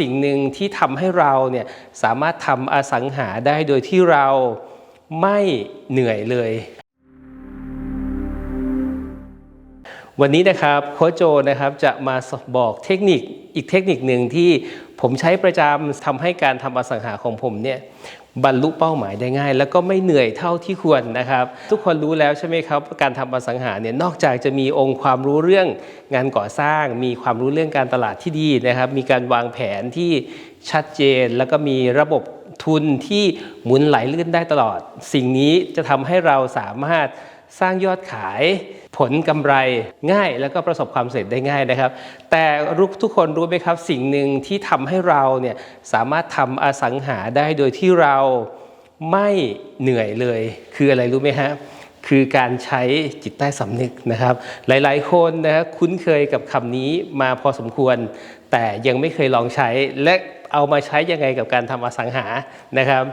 สิ่งหนึ่งที่ทำให้เราเนี่ยสามารถทำอสังหาได้โดยที่เราไม่เหนื่อยเลย วันนี้นะครับโค้ชโจนะครับจะมาบอกเทคนิคอีกเทคนิคหนึ่งที่ผมใช้ประจำทำให้การทำอสังหาของผมเนี่ยบรรลุเป้าหมายได้ง่าย แล้วก็ไม่เหนื่อยเท่าที่ควรนะครับ ทุกคนรู้แล้วใช่ไหมครับการทำอสังหาเนี่ยนอกจากจะมีองค์ความรู้เรื่องงานก่อสร้าง มีความรู้เรื่องการตลาดที่ดีนะครับ มีการวางแผนที่ชัดเจน แล้วก็มีระบบ ทุนที่หมุนไหลลื่นได้ตลอด สิ่งนี้จะทำให้เราสามารถสร้างยอดขายผลกำไรง่ายแล้วก็ประสบความสำเร็จได้ง่ายนะครับ แต่รู้ทุกคนรู้ไหมครับ สิ่งหนึ่งที่ทำให้เราเนี่ยสามารถทำอสังหาได้โดยที่เราไม่เหนื่อยเลย คืออะไรรู้ไหมฮะคือการใช้จิตใต้สำนึกนะครับ หลายๆ คนนะครับคุ้นเคยกับคำนี้มาพอสมควร แต่ยังไม่เคยลองใช้และ เอามาใช้ยังไงกับการทำอสังหานะครับ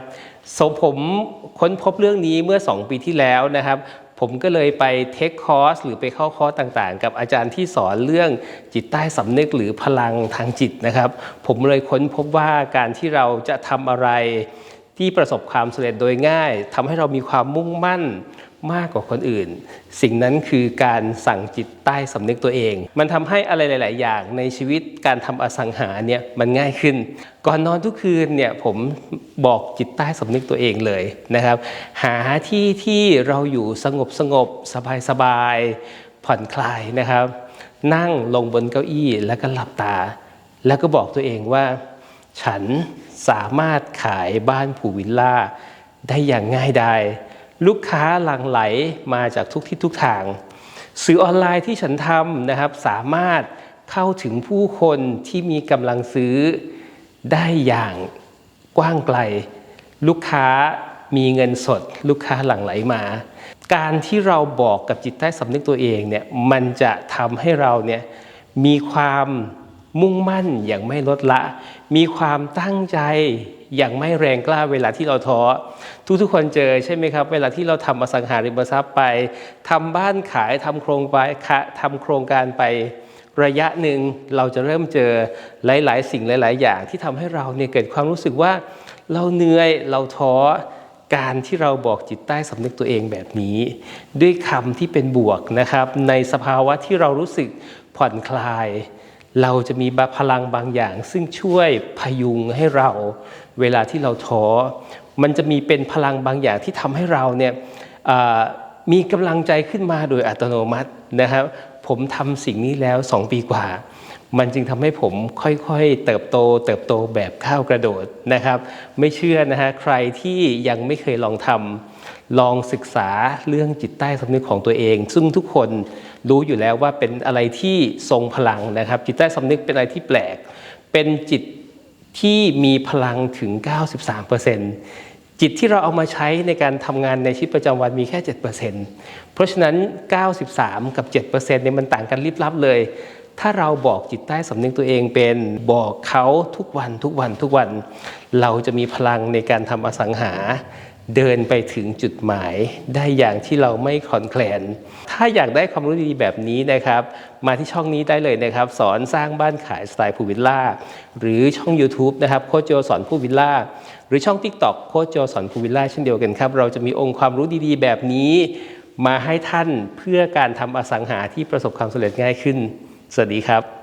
สมผมค้นพบเรื่องนี้เมื่อ 2 ปีที่แล้วนะครับ ผมก็เลยไปเทคคอร์สหรือไปเข้าคอร์สต่างๆ กับอาจารย์ที่สอนเรื่องจิตใต้สำนึกหรือพลังทางจิตนะครับ ผมเลยค้นพบว่าการที่เราจะทำอะไรที่ประสบความสำเร็จโดยง่ายทำให้เรามีความมุ่งมั่น มากกว่าคนอื่น สิ่งนั้นคือการสั่งจิตใต้สำนึกตัวเอง มันทำให้อะไรหลาย ๆ อย่างในชีวิตการทำอสังหาเนี่ยมันง่ายขึ้น ก่อนนอนทุกคืนเนี่ยผมบอกจิตใต้สำนึกตัวเองเลยนะครับ หาที่ที่เราอยู่สงบสงบสบายสบายผ่อนคลายนะครับ นั่งลงบนเก้าอี้แล้วก็หลับตา แล้วก็บอกตัวเองว่า ฉันสามารถขายบ้านผูวิลล่าได้อย่างง่ายดาย ลูกค้าหลั่งไหลมาจากทุกทิศทุกทาง สื่อออนไลน์ที่ฉันทำนะครับสามารถเข้าถึงผู้คนที่มีกำลังซื้อได้อย่างกว้างไกล ลูกค้ามีเงินสด ลูกค้าหลั่งไหลมา การที่เราบอกกับจิตใต้สำนึกตัวเองเนี่ยมันจะทำให้เราเนี่ยมีความมุ่งมั่นอย่างไม่ลดละ มีความตั้งใจ อย่างไม่แรงกล้าเวลาที่เราท้อทุกๆคนเจอใช่ไหมครับ เวลาที่เราทำอสังหาริมทรัพย์ไปทำบ้านขายทำโครงไปทำโครงการไประยะหนึ่งเราจะเริ่มเจอหลาย ๆ สิ่งหลาย ๆ อย่างที่ทำให้เราเนี่ยเกิดความรู้สึกว่าเราเหนื่อยเราท้อการที่เราบอกจิตใต้สำนึกตัวเองแบบนี้ ด้วยคำที่เป็นบวกนะครับ ในสภาวะที่เรารู้สึกผ่อนคลาย เราจะมีพลังบางอย่าง ซึ่งช่วยพยุงให้เราเวลาที่เราท้อ มันจะมีเป็นพลังบางอย่างที่ทำให้เราเนี่ยมีกำลังใจขึ้นมาโดยอัตโนมัตินะครับ ผมทำสิ่งนี้แล้ว 2 ปีกว่า มันจึงทำให้ผมค่อยๆ เติบโต เติบโตแบบข้าวกระโดดนะครับ ไม่เชื่อนะฮะใครที่ยังไม่เคยลองทำลองศึกษาเรื่องจิตใต้สำนึกของตัวเอง ซึ่งทุกคนรู้อยู่แล้วว่าเป็นอะไรที่ทรงพลังนะครับ จิตใต้สำนึกเป็นอะไรที่แปลก เป็นจิตที่มีพลังถึง 93%จิตที่เราเอามาใช้ในการทำงานในชีวิตประจำวันมีแค่ 7%เพราะฉะนั้น 93 กับ 7%เนี่ยมันต่างกันลิบลับเลย ถ้าเราบอกจิตใต้สำนึกตัวเองเป็นบอกเขาทุกวันทุกวันทุกวัน เราจะมีพลังในการทำอสังหา เดินไปถึงจุดหมายได้อย่างที่เราไม่คอนแคลน ถ้าอยากได้ความรู้ดีๆแบบนี้นะครับ มาที่ช่องนี้ได้เลยนะครับ สอนสร้างบ้านขายสไตล์ภูวิลล่า หรือช่อง YouTube นะครับโคโจสอนภูวิลล่า หรือช่อง TikTok โคโจสอนภูวิลล่าเช่นเดียวกันครับ เราจะมีองค์ความรู้ดีๆ แบบนี้มาให้ท่านเพื่อการทำอสังหาที่ประสบความสำเร็จง่ายขึ้น สวัสดีครับ